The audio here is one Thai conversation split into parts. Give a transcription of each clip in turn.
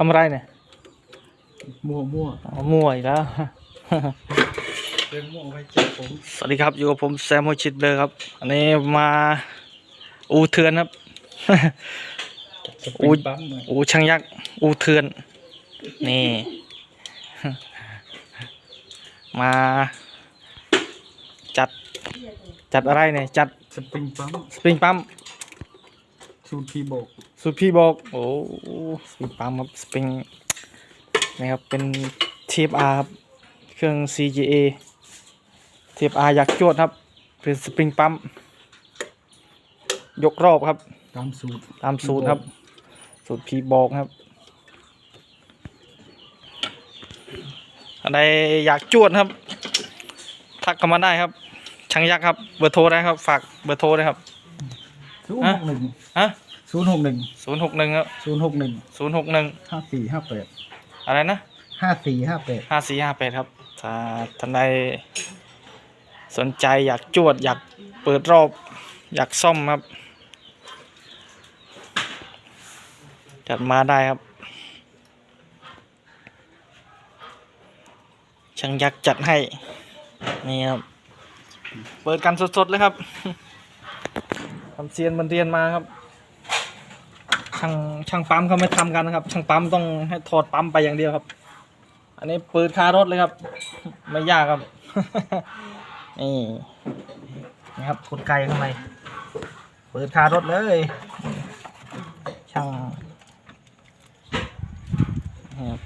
ทำอะไรเนี่ยมั่วมั่วอ๋อมั่วอีกแล้วเรื่องมั่วไว้เจ็บผมสวัสดีครับอยู่กับผมแซมโฮชิตเบลครับ อันนี้มาอูเทือนครับ สปริงปั๊มเลยอูช่างยักษ์อูเทือน นี่ มาจัดจัดอะไรเนี่ย จัดสปริงปั๊มสปริงปั๊ม สูตรพีโบก สุดพี่บอก โอ้สปริงปั๊มครับสปริงนี่ครับ เป็น TFR ครับ เครื่อง CGA TFR อยากจวดครับ เป็นสปริงปั๊ม ยกรอบครับ ตามสูตร ตามสูตรครับ สูตรพีบอกครับอะไรอยากจวดครับ ทักกันมาได้ครับช่างยักษ์ครับ เบอร์โทรได้ครับ ฝากเบอร์โทรได้ครับศูนย์หกหนึ่งฮะ ศูนย์หกหนึ่งศูนย์หกหนึ่งครับศูนย์หกหนึ่งศูนย์หกหนึ่งห้าสี่ห้าแปดอะไรนะห้าสี่ห้าแปดห้าสี่ห้าแปดครับ ถ้าท่านใดสนใจอยากจวด อยากเปิดรอบ อยากซ่อมครับ จัดมาได้ครับช่างยักษ์จัดให้ นี่ครับ เปิดกันสดๆเลยครับทำเซียนมันเรียนมาครับ ช่างช่างปั๊มเขาไม่ทำกันนะครับ ช่างปั๊มต้องให้ถอดปั๊มไปอย่างเดียวครับ อันนี้เปิดคารถเลยครับ ไม่ยากครับนี่นี่ครับกดไกข้างในเปิดคารถเลย ช่างนี่ครับ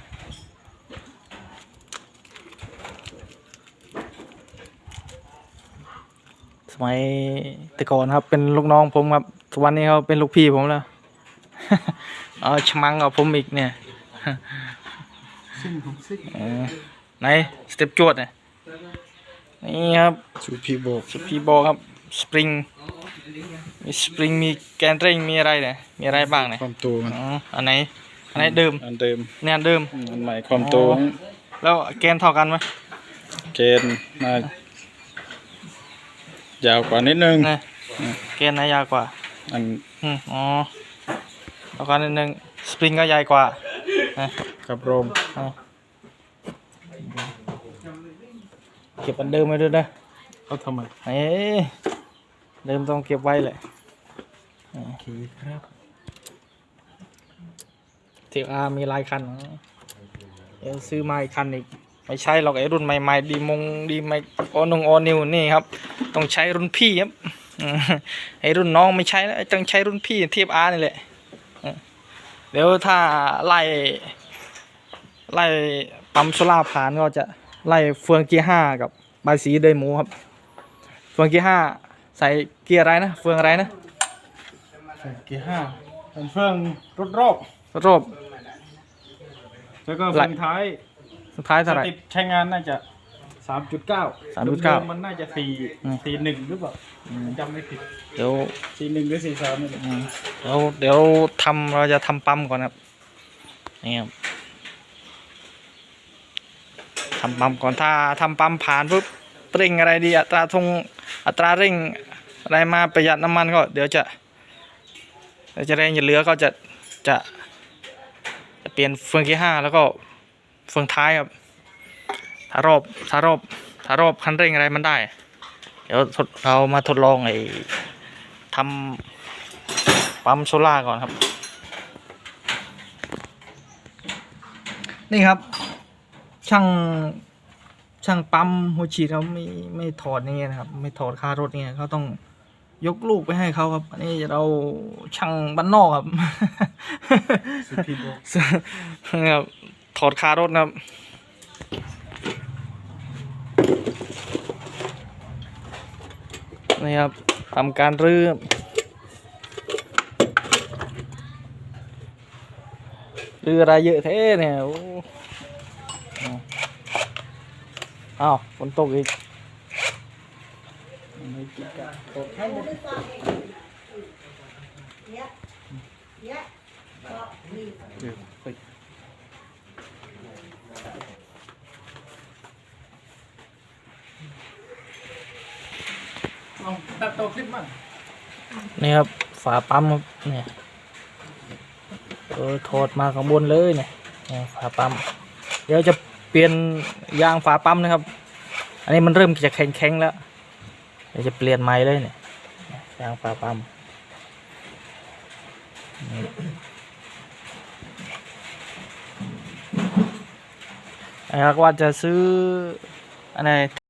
สมัยแต่ก่อนครับเป็นลูกน้องผมครับทุกวันนี้เขาเป็นลูกพี่ผมแล้ว เอาชะมังกับผมอีกเนี่ยซิ่งของซิ่งเออไหนสเต็ปจวดเนี่ยนี่ครับสูตรพีโบกสปีโบครับสปริงมีสปริงมีแกนเร่งมีอะไรเนี่ยมีอะไรบ้างเนี่ยความโตมันอ๋ออันไหนอันไหนเดิมอันเดิมเนี่ยอันเดิมอันใหม่ความโตอ๋อแล้วแกนเท่ากันไหมเกณฑ์มายาวกว่านิดนึงเนี่ยแกนไหนยาวกว่าอันอืมอ๋อเท่ากันนิดนึงสปริงก็ใหญ่กว่านะกับโรมอ๋อเก็บอันเดิมไว้ด้วยนะเขาทำไมเอ้ยเดิมต้องเก็บไว้แหละโอเคครับทีอาร์มีหลายคันนะเดี๋ยวซื้อมาอีกคันอีกไม่ใช่หรอกไอ้รุ่นใหม่ๆดีมงดีไม่ออนงออนิวนี่ครับ ต้องใช้รุ่นพี่ครับอืมไอ้รุ่นน้องไม่ใช้แล้วต้องใช้รุ่นพี่ทีอาร์นี่แหละเออ เดี๋ยวถ้าไล่ไล่ปั๊มโซล่าร์ผ่านก็จะไล่เฟืองเกียร์ห้ากับใบสีเดยหมูครับ เฟืองเกียร์ห้าใส่เกียร์อะไรนะ เฟืองอะไรนะเกียร์ห้าเป็นเฟืองรถรอบรอบแล้วก็เฟืองท้ายสุดท้ายเท่าไหร่ติดใช้งานน่าจะสามจุดเก้า3.9มันน่าจะสี่อืม สี่หนึ่งหรือเปล่าจำไม่ผิดเดี๋ยวสี่หนึ่งหรือสี่สามนี่แหละอืมเดี๋ยวเดี๋ยวทำเราจะทำปั๊มก่อนครับนี่ครับทำปั๊มก่อนถ้าทำปั๊มผ่านปุ๊บเร่งอะไรดีอัตราทงอัตราเร่งอะไรมาประหยัดน้ำมันก็ เดี๋ยวจะเดี๋ยวจะแรงจะเหลือก็จะจะจะเปลี่ยนเฟืองที่ห้าแล้วก็เฟืองท้ายครับ ถ้ารอบถ้ารอบถ้ารอบคันเร่งอะไรมันได้ เดี๋ยวทดเรามาทดลองไอ้ทำปั๊มโซล่าร์ก่อนครับ นี่ครับ ช่างช่างปั๊มหัวฉีดเขาไม่ไม่ถอดนี่นะครับ ไม่ถอดคารถเนี่ยเขาต้องยกลูกไปให้เขาครับ อันนี้เราช่างบ้านนอกครับสุดพีโบครับถอดคารถนะครับ นี่ครับทำการรื้อรื้ออะไรเยอะเท่เนี่ยอ้อ้าวฝนตกอีก ลองตัดต่อคลิปมั่งนี่ครับฝาปั๊มครับเนี่ยเออถอดมาข้างบนเลยเนี่ยนี่ฝาปั๊มเดี๋ยวจะเปลี่ยนยางฝาปั๊มนะครับ อันนี้มันเริ่มจะแข็งๆแล้วเดี๋ยวจะเปลี่ยนใหม่เลยเนี่ยยางฝาปั๊มนี่ไอ้รักว่าจะซื้ออะไร